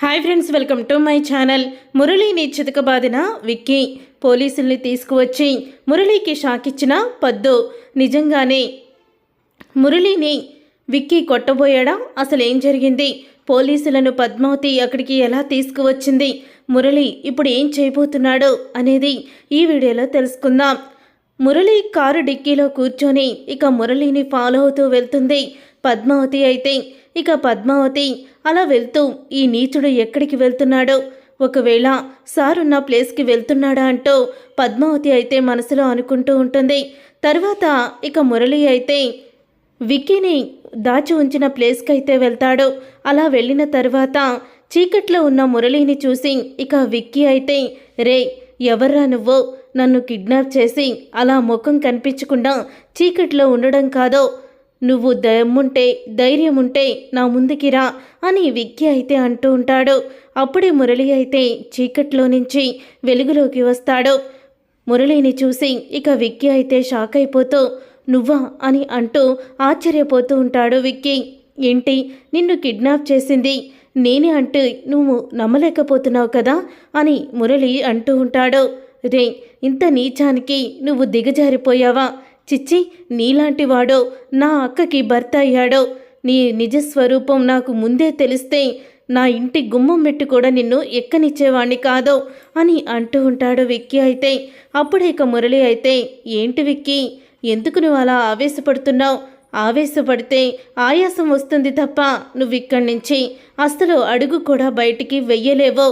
Hi friends welcome to my channel మురళిని చితకబాదిన విక్కీ. పోలీసుల్ని తీసుకువచ్చి మురళికి షాకిచ్చిన పద్దు. నిజంగానే మురళిని విక్కీ కొట్టబోయాడా? అసలు ఏం జరిగింది? పోలీసులను పద్మావతి అక్కడికి ఎలా తీసుకువచ్చింది? మురళి ఇప్పుడు ఏం చేయబోతున్నాడు అనేది ఈ వీడియోలో తెలుసుకుందాం. మురళి కారు డిక్కీలో కూర్చొని ఇక మురళిని ఫాలో అవుతూ వెళ్తుంది. పద్మావతి అయితే ఇక పద్మావతి అలా వెళ్తూ ఈ నీచుడు ఎక్కడికి వెళ్తున్నాడో? ఒకవేళ సారున్న ప్లేస్కి వెళ్తున్నాడా అంటూ పద్మావతి అయితే మనసులో అనుకుంటూ ఉంటుంది. తర్వాత ఇక మురళి అయితే విక్కీని దాచి ఉంచిన ప్లేస్కి అయితే వెళ్తాడు. అలా వెళ్ళిన తర్వాత చీకట్లో ఉన్న మురళిని చూసి ఇక విక్కీ అయితే రే ఎవర్రా నువ్వు? నన్ను కిడ్నాప్ చేసి అలా ముఖం కనిపించకుండా చీకట్లో ఉండడం కాదో? నువ్వు దమ్ముంటే ధైర్యం ఉంటే నా ముందుకి రా అని విజ్ఞ అయితే అంటూ ఉంటాడు. అప్పుడే మురళి అయితే చీకట్లో నుంచి వెలుగులోకి వస్తాడు. మురళిని చూసి ఇక విక్కీ అయితే షాక్ అయిపోతూ నువ్వా? అని అంటూ ఆశ్చర్యపోతూ ఉంటాడు విక్కీ ఏంటి? నిన్ను కిడ్నాప్ చేసింది నేనే అంటూ నువ్వు నమ్మలేకపోతున్నావు కదా? అని మురళి అంటూ ఉంటాడు. రే ఇంత నీచానికి నువ్వు దిగజారిపోయావా? చిచ్చి నీలాంటివాడో నా అక్కకి భర్త అయ్యాడో నీ నిజస్వరూపం నాకు ముందే తెలిస్తే నా ఇంటి గుమ్మం మెట్టు కూడా నిన్ను ఎక్కనిచ్చేవాణ్ణి కాదో అని అంటూ ఉంటాడు విక్కీ అయితే. అప్పుడే ఇక మురళి అయితే ఏంటి విక్కీ ఎందుకు నువ్వు అలా ఆవేశపడుతున్నావు? ఆవేశపడితే ఆయాసం వస్తుంది తప్ప నువ్వు ఇక్కడి నుంచి అసలు అడుగు కూడా బయటికి వెయ్యలేవో.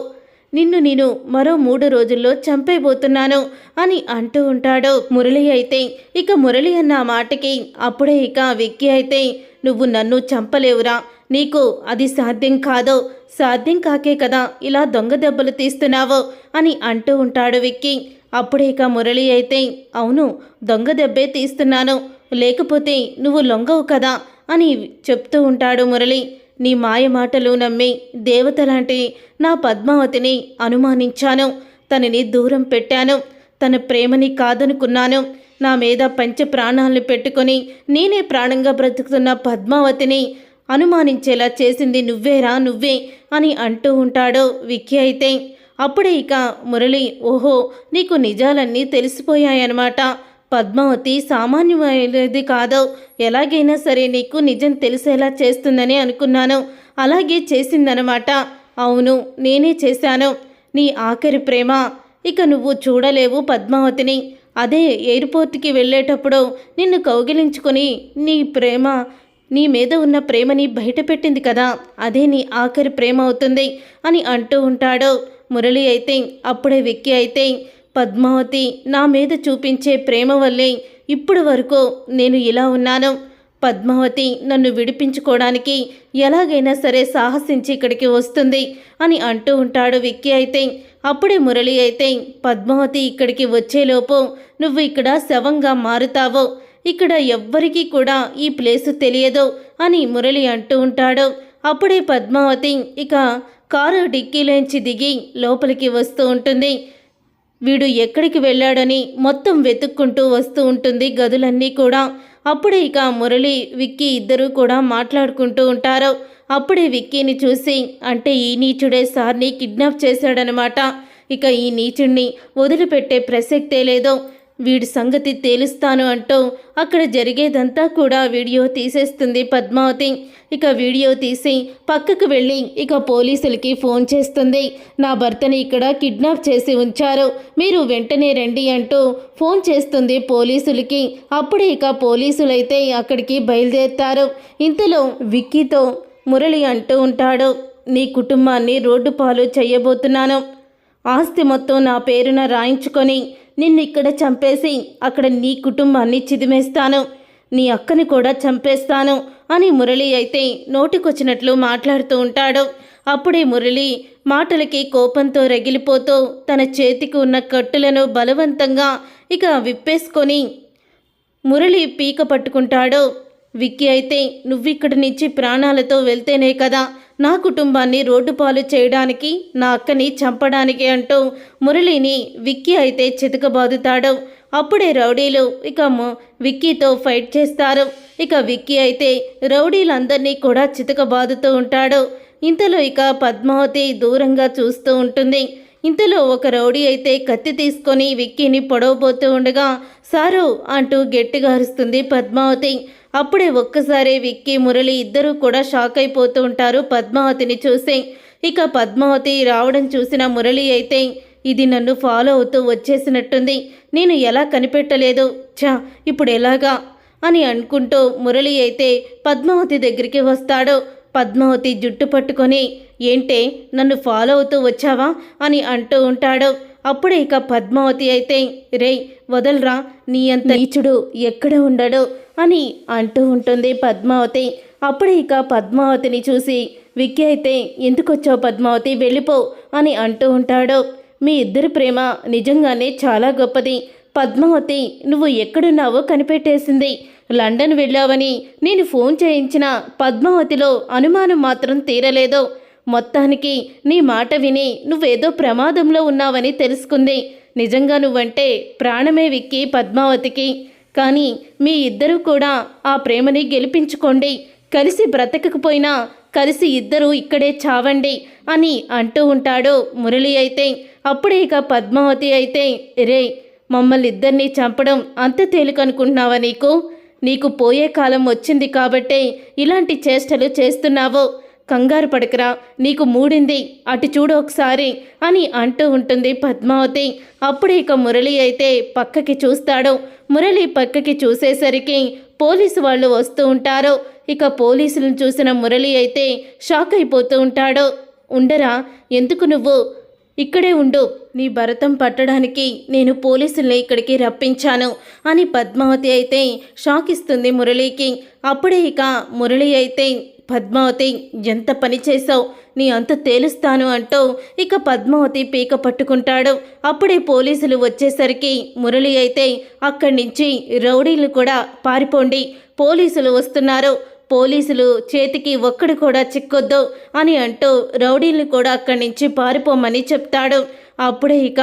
నిన్ను నేను మరో మూడు రోజుల్లో చంపేబోతున్నాను అని అంటూ ఉంటాడు. మురళి అయితే ఇక మురళి అన్న మాటకి అప్పుడే ఇక విక్కి అయితే నువ్వు నన్ను చంపలేవురా. నీకు అది సాధ్యం కాదు. సాధ్యం కాకే కదా ఇలా దొంగ దెబ్బలు తీస్తున్నావు అని అంటూ ఉంటాడు విక్కి. అప్పుడే ఇక మురళి అయితే అవును దొంగ దెబ్బే తీస్తున్నాను. లేకపోతే నువ్వు లొంగవు కదా అని చెప్తూ ఉంటాడు మురళి. నీ మాయ మాటలు నమ్మి దేవత లాంటి నా పద్మావతిని అనుమానించాను. తనని దూరం పెట్టాను. తన ప్రేమని కాదనుకున్నాను. నా మీద పంచ ప్రాణాలను పెట్టుకొని నేనే ప్రాణంగా బ్రతుకుతున్న పద్మావతిని అనుమానించేలా చేసింది నువ్వేరా నువ్వే అని అంటూ ఉంటాడు విక్కీ అయితే. అప్పుడే ఇక మురళి ఓహో నీకు నిజాలన్నీ తెలిసిపోయాయన్నమాట. పద్మావతి సామాన్యమైనది కాదో ఎలాగైనా సరే నీకు నిజం తెలిసేలా చేస్తుందని అనుకున్నాను. అలాగే చేసిందనమాట. అవును నేనే చేశాను. నీ ఆఖరి ప్రేమ. ఇక నువ్వు చూడలేవు పద్మావతిని. అదే ఎయిర్పోర్ట్కి వెళ్ళేటప్పుడు నిన్ను కౌగిలించుకొని నీ ప్రేమ నీ మీద ఉన్న ప్రేమని బయటపెట్టింది కదా. అదే నీ ఆఖరి ప్రేమ అవుతుంది అని అంటూ ఉంటాడు మురళి అయితే అప్పుడే విక్కి అయితే పద్మావతి నా మీద చూపించే ప్రేమ వల్లే ఇప్పుడు వరకు నేను ఇలా ఉన్నాను. పద్మావతి నన్ను విడిపించుకోవడానికి ఎలాగైనా సరే సాహసించి ఇక్కడికి వస్తుంది అని అంటూ ఉంటాడు విక్కీ అయితే. అప్పుడే మురళి అయితే పద్మావతి ఇక్కడికి వచ్చేలోపు నువ్వు ఇక్కడ శవంగా మారుతావో. ఇక్కడ ఎవ్వరికీ కూడా ఈ ప్లేసు తెలియదు అని మురళి అంటూ ఉంటాడు. అప్పుడే పద్మావతి ఇక కారు డిక్కీలోంచి దిగి లోపలికి వస్తూ ఉంటుంది. వీడు ఎక్కడికి వెళ్ళాడని మొత్తం వెతుక్కుంటూ వస్తూ ఉంటుంది గదులన్నీ కూడా. అప్పుడే ఇక మురళి విక్కీ ఇద్దరూ కూడా మాట్లాడుకుంటూ ఉంటారు. అప్పుడే విక్కీని చూసి అంటే ఈ నీచుడే సార్ని కిడ్నాప్ చేశాడనమాట ఇక ఈ నీచుణ్ణి వదిలిపెట్టే ప్రసక్తే లేదో. వీడి సంగతి తేలుస్తాను అంటూ అక్కడ జరిగేదంతా కూడా వీడియో తీసేస్తుంది పద్మావతి. ఇక వీడియో తీసి పక్కకు వెళ్ళి ఇక పోలీసులకి ఫోన్ చేస్తుంది. నా భర్తని ఇక్కడ కిడ్నాప్ చేసి ఉంచారు. మీరు వెంటనే రండి అంటూ ఫోన్ చేస్తుంది పోలీసులకి. అప్పుడే ఇక పోలీసులైతే అక్కడికి బయలుదేరుతారు. ఇంతలో విక్కీతో మురళి అంటూ ఉంటాడు నీ కుటుంబాన్ని రోడ్డు పాలు చేయబోతున్నాను. ఆస్తి మొత్తం నా పేరున రాయించుకొని నిన్ను ఇక్కడ చంపేసి అక్కడ నీ కుటుంబాన్ని చిదిమేస్తాను. నీ అక్కని కూడా చంపేస్తాను అని మురళి అయితే నోటికొచ్చినట్లు మాట్లాడుతూ ఉంటాడు. అప్పుడే మురళి మాటలకి కోపంతో రగిలిపోతూ తన చేతికి ఉన్న కట్టులను బలవంతంగా ఇక విప్పేసుకొని మురళి పీక పట్టుకుంటాడు. విక్కీ అయితే నువ్విక్కడి నుంచి ప్రాణాలతో వెళ్తేనే కదా నా కుటుంబాన్ని రోడ్డు పాలు చేయడానికి నా అక్కని చంపడానికి అంటూ మురళిని విక్కీ అయితే చితకబాదుతాడు. అప్పుడే రౌడీలు ఇక విక్కీతో ఫైట్ చేస్తారు. ఇక విక్కీ అయితే రౌడీలందరినీ కూడా చితకబాదుతూ ఉంటాడు. ఇంతలో ఇక పద్మావతి దూరంగా చూస్తూ ఉంటుంది. ఇంతలో ఒక రౌడీ అయితే కత్తి తీసుకొని విక్కీని పొడవబోతూ ఉండగా సారు అంటూ గట్టిగా అరుస్తుంది పద్మావతి. అప్పుడే ఒక్కసారి విక్కీ మురళి ఇద్దరూ కూడా షాక్ అయిపోతూ ఉంటారు పద్మావతిని చూసి. ఇక పద్మావతి రావడం చూసిన మురళి అయితే ఇది నన్ను ఫాలో అవుతూ వచ్చేసినట్టుంది. నేను ఎలా కనిపెట్టలేదు? ఛా ఇప్పుడు ఎలాగా? అని అనుకుంటూ మురళి అయితే పద్మావతి దగ్గరికి వస్తాడు. పద్మావతి జుట్టు పట్టుకొని ఏంటే నన్ను ఫాలో అవుతూ వచ్చావా? అని అంటూ ఉంటాడు. అప్పుడే ఇక పద్మావతి అయితే రే వదలరా నీ అంత నీచుడు ఎక్కడ ఉండడు? అని అంటూ ఉంటుంది పద్మావతి. అప్పుడే ఇక పద్మావతిని చూసి విక్కీ అయితే ఎందుకొచ్చావు పద్మావతి? వెళ్ళిపో అని అంటూ ఉంటాడు. మీ ఇద్దరి ప్రేమ నిజంగానే చాలా గొప్పది. పద్మావతి నువ్వు ఎక్కడున్నావో కనిపెట్టేసింది. లండన్ వెళ్ళావని నేను ఫోన్ చేయించిన పద్మావతిలో అనుమానం మాత్రం తీరలేదు. మొత్తానికి నీ మాట విని నువ్వేదో ప్రమాదంలో ఉన్నావని తెలుసుకుంది. నిజంగా నువ్వంటే ప్రాణమే విక్కి పద్మావతికి. కానీ మీ ఇద్దరూ కూడా ఆ ప్రేమని గెలిపించుకోండి. కలిసి బ్రతకకపోయినా కలిసి ఇద్దరూ ఇక్కడే చావండి అని అంటూ ఉంటాడు మురళి అయితే. అప్పుడే ఇక పద్మావతి అయితే రే మమ్మల్ని ఇద్దరిని చంపడం అంత తేలికనుకుంటున్నావా నీకు? నీకు పోయే కాలం వచ్చింది కాబట్టే ఇలాంటి చేష్టలు చేస్తున్నావు. కంగారు పడకరా నీకు మూడింది అటు చూడు ఒకసారి అని అంటూ ఉంటుంది పద్మావతి. అప్పుడు ఇక మురళి అయితే పక్కకి చూస్తాడు. మురళి పక్కకి చూసేసరికి పోలీసు వాళ్ళు వస్తూ ఉంటారు. ఇక పోలీసులను చూసిన మురళి అయితే షాక్ అయిపోతూ ఉంటాడు. ఉండరా ఎందుకు నువ్వు? ఇక్కడే ఉండు నీ భరతం పట్టడానికి నేను పోలీసుల్ని ఇక్కడికి రప్పించాను అని పద్మావతి అయితే షాక్ ఇస్తుంది మురళికి. అప్పుడే ఇక మురళి అయితే పద్మావతి ఎంత పని చేశావు? నీ అంత తేలుస్తాను అంటూ ఇక పద్మావతి పీక పట్టుకుంటాడు. అప్పుడే పోలీసులు వచ్చేసరికి మురళి అయితే అక్కడి నుంచి రౌడీలు కూడా పారిపోండి పోలీసులు వస్తున్నారు. పోలీసులు చేతికి ఒక్కడు కూడా చిక్కొద్దు అని అంటూ రౌడీలు కూడా అక్కడి నుంచి పారిపోమని చెప్తాడు. అప్పుడే ఇక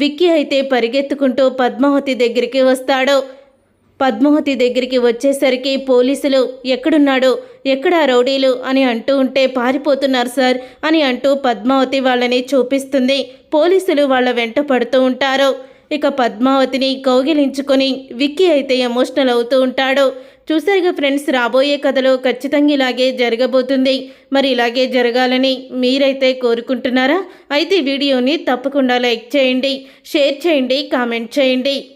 విక్కీ అయితే పరిగెత్తుకుంటూ పద్మావతి దగ్గరికి వస్తాడు. పద్మావతి దగ్గరికి వచ్చేసరికి పోలీసులు ఎక్కడున్నాడు? ఎక్కడ రౌడీలు? అని అంటూ ఉంటే పారిపోతున్నారు సార్ అని అంటూ పద్మావతి వాళ్ళని చూపిస్తుంది. పోలీసులు వాళ్ళ వెంట పడుతూ ఉంటారు. ఇక పద్మావతిని కౌగిలించుకొని విక్కీ అయితే ఎమోషనల్ అవుతూ ఉంటాడు. చూసారుగా ఫ్రెండ్స్ రాబోయే కథలో ఖచ్చితంగా ఇలాగే జరగబోతుంది. మరి ఇలాగే జరగాలని మీరైతే కోరుకుంటున్నారా? అయితే వీడియోని తప్పకుండా లైక్ చేయండి షేర్ చేయండి కామెంట్ చేయండి.